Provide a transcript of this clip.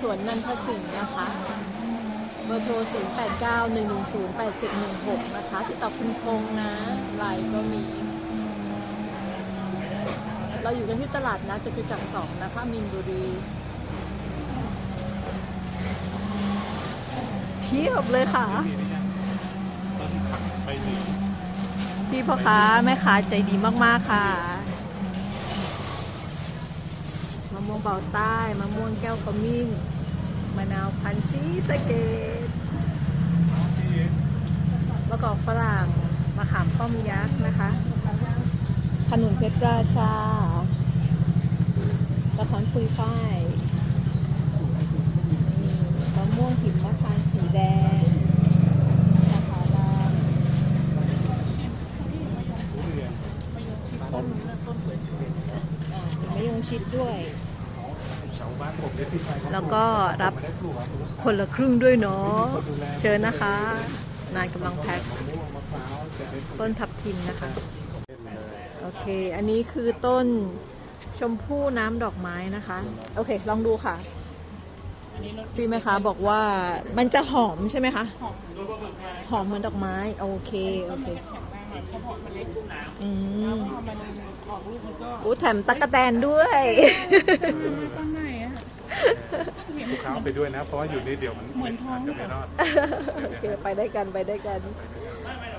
สวนนันทสิงห์นะคะเบอร์โทร 0 8 9 1 1 0 8 7 1 6 นะคะ ติดต่อคุณพงษ์นะไลน์ก็มี เราอยู่กันที่ตลาดนะจตุจักรสองนะคะมินบุรีเพียบเลยค่ะไปถึงพี่พ่อค้าแม่ค้าใจดีมาก ๆ ค่ะ มะม่วงเบาใต้มะม่วงแก้วขมิ้นมะนาวพันธุ์ซีสะเกตมะกอกฝรั่งมะขามป้อมยักษ์นะคะขนุนเพชรราชากระท้อนปุยฝ้ายมะม่วงหิมมะพาวสีแดงมะพร้าวดำต้นอ่ามีมะยงชิดด้วย แล้วก็รับได้ปลูกมะม่วงคนละครึ่งด้วยเนาะเชิญนะคะ นานกำลังแพ็คมะพร้าวจะได้ปลูกต้นทับทิมนะคะเลยโอเค อันนี้คือต้นชมพู่น้ำดอกไม้นะคะ โอเค ลองดูค่ะพี่แม่ค้าบอกว่ามันจะหอมใช่ไหมคะ หอมเหมือนดอกไม้ โอเค โอเคอืมโอ้แถมตั๊กแตนด้วยตอนไหนอะ ลูกค้าเอาไปด้วยนะ เพราะว่าอยู่นี่เดี๋ยวมันเหมือนท้องาจจะไม่รอด โอเค ไปได้กันไปได้กันมัน